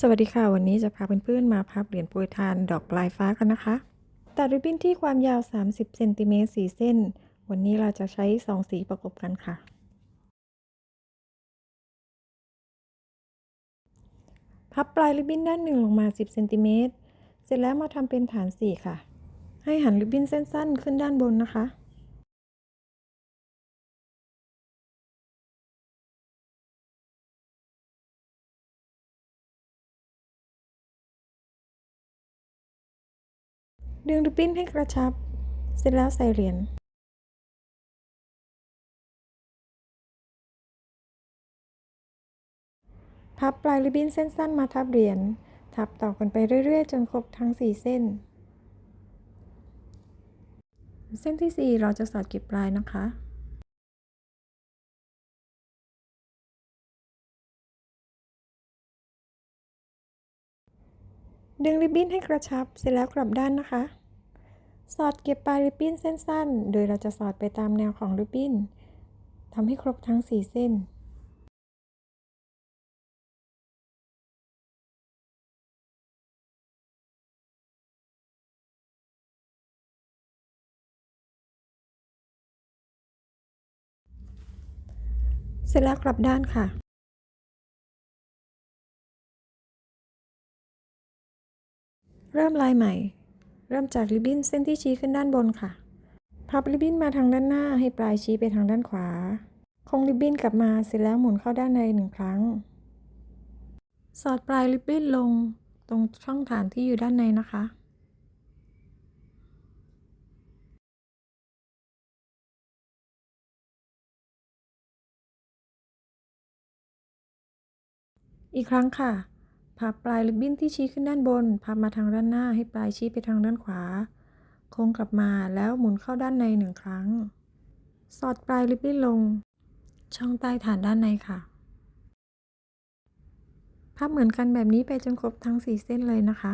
สวัสดีค่ะ วันนี้จะพาเพื่อนๆมาพับเหรียญโปรยทานดอกปลายฟ้ากันนะคะ ตัดริบบิ้นที่ความยาว 30เซนติเมตร4เส้น วันนี้เราจะใช้ 2 สีประกบกันค่ะ พับปลายริบบิ้นด้านหนึ่งลงมา 10เซนติเมตรเสร็จแล้วมาทำเป็นฐานสี่ค่ะ ให้หันริบบิ้นเส้นสั้นขึ้นด้านบนนะคะ ดึงริบบิ้นให้กระชับ เสร็จแล้วใส่เหรียญพับปลายริบบิ้นเส้นสั้นมาทับเหรียญทับต่อกันไปเรื่อย ๆ จนครบทั้ง 4 เส้น เส้นที่ 4 เราจะสอดเก็บปลายนะคะ ดึงริบบิ้นให้กระชับเสร็จแล้วกลับด้านนะคะ สอดเก็บปลายริบบิ้นเส้นสั้น โดยเราจะสอดไปตามแนวของริบบิ้นทำให้ครบทั้ง 4 เส้นเสร็จแล้วกลับด้านค่ะ เริ่มลายใหม่ เริ่มจากริบบิ้นเส้นที่ชี้ขึ้นด้านบนค่ะ พับริบบิ้นมาทางด้านหน้าให้ปลายชี้ไปทางด้านขวา คงริบบิ้นกลับมาเสร็จแล้วหมุนเข้าด้านในหนึ่งครั้ง สอดปลายริบบิ้นลงตรงช่องฐานที่อยู่ด้านในนะคะอีกครั้งค่ะ พับปลายริบบิ้นที่ชี้ขึ้นด้านบน พับมาทางด้านหน้าให้ปลายชี้ไปทางด้านขวา โค้งกลับมาแล้วหมุนเข้าด้านในหนึ่งครั้ง สอดปลายริบบิ้นลง ช่องใต้ฐานด้านในค่ะ พับเหมือนกันแบบนี้ไปจนครบทั้ง 4 เส้นเลยนะคะ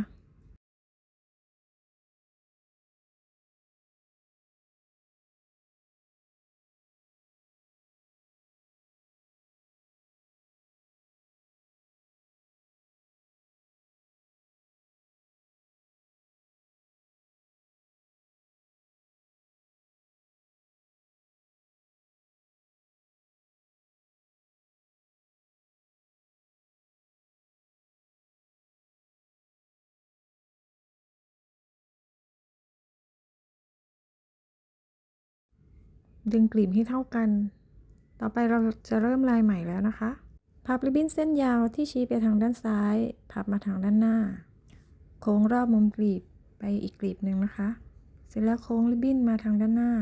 ดึงกลีบให้เท่ากัน ต่อไปเราจะเริ่มลายใหม่แล้วนะคะ พับริบบิ้นเส้นยาวที่ชี้ไปทางด้านซ้าย พับมาทางด้านหน้า โค้งรอบมุมกลีบไปอีกกลีบหนึ่งนะคะ เสร็จแล้วโค้งริบบิ้นมาทางด้านหน้า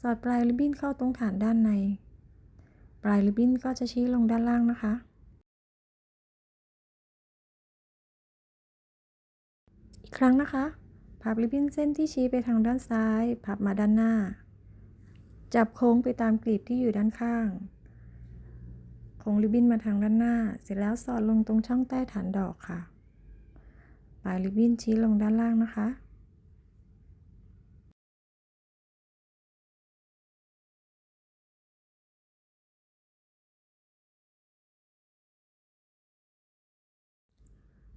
สอดปลายริบบิ้นเข้าตรงฐานด้านใน ปลายริบบิ้นก็จะชี้ลงด้านล่างนะคะ อีกครั้งนะคะ พับริบบิ้นเส้นที่ชี้ไปทางด้านซ้าย พับมาด้านหน้า จับโค้งไปตามกลีบที่อยู่ด้านข้าง โค้งริบบิ้นมาทางด้านหน้า เสร็จแล้วสอดลงตรงช่องใต้ฐานดอกค่ะ ปลายริบบิ้นชี้ลงด้านล่างนะคะ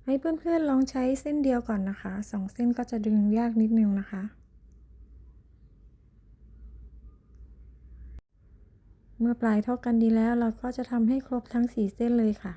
ให้เพื่อนๆลองใช้เส้นเดียวก่อนนะคะสองเส้นก็จะดึงยากนิดนึงนะคะ เมื่อปลายเท่ากันดีแล้วเราก็จะทำให้ครบทั้ง 4 เส้นเลยค่ะ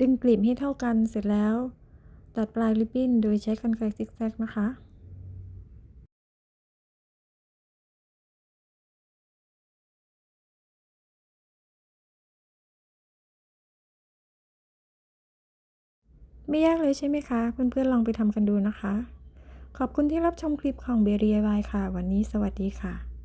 ดึงกลีบให้เท่ากันเสร็จแล้ว ตัดปลายริบบิ้นโดยใช้กรรไกรซิกแซกนะคะไม่ยากเลยใช่ไหมคะ เพื่อนๆลองไปทำกันดูนะคะ ขอบคุณที่รับชมคลิปของเบรียบายค่ะ วันนี้สวัสดีค่ะ